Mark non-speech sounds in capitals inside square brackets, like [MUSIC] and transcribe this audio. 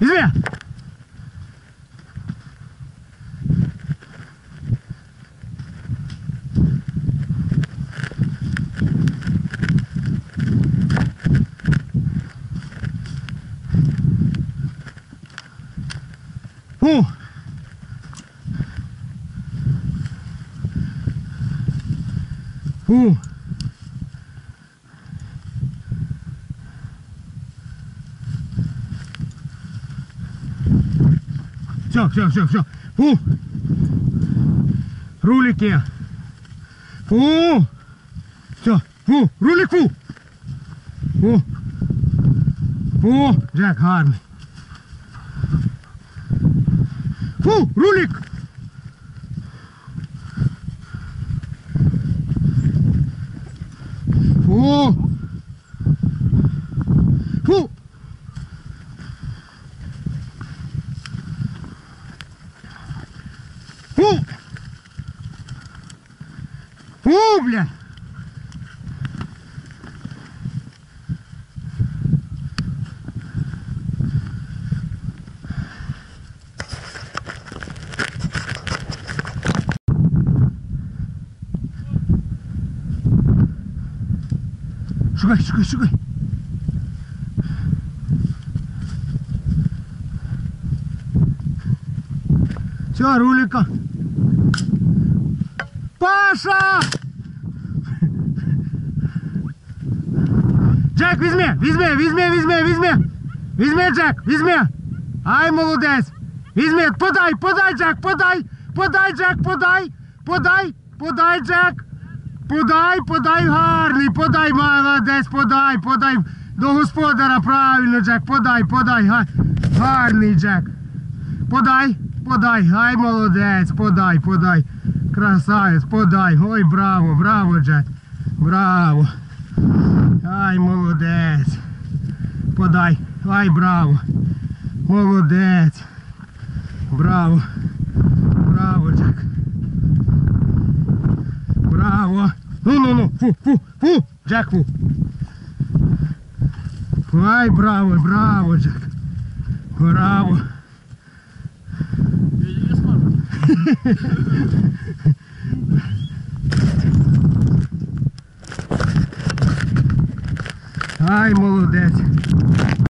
이수야 오! 오! Все, все, все, все. Фу! Рулики! Фу! Все, фу! Рулик фу! Фу! Фу! Джек, гарний! Фу! Рулик! Бля! Шукай, шукай, шукай. Все, рулика. Паша! Джек, візьми, візьми, візьми, візьми, візьми. Візьми, Джек, візьми. Ай, молодець. Візьми, подай, подай, Джек, подай. Подай, Джек, подай. Подай, подай, Джек. Подай, подай гарний, подай, молодець, подай, подай. До господара правильно, Джек, подай, подай. Гарний, Джек. Подай, подай, гай молодець, подай, подай. Красавець, подай. Ой, браво, браво, Джек. Браво. Ай, молодець. Подай. Ай, браво. Молодець. Браво. Браво, Джек. Браво. Ну, ну, ну. Фу, фу, фу. Джек, фу. Ай, браво, браво, Джек. Браво. [LAUGHS] Ай, молодець.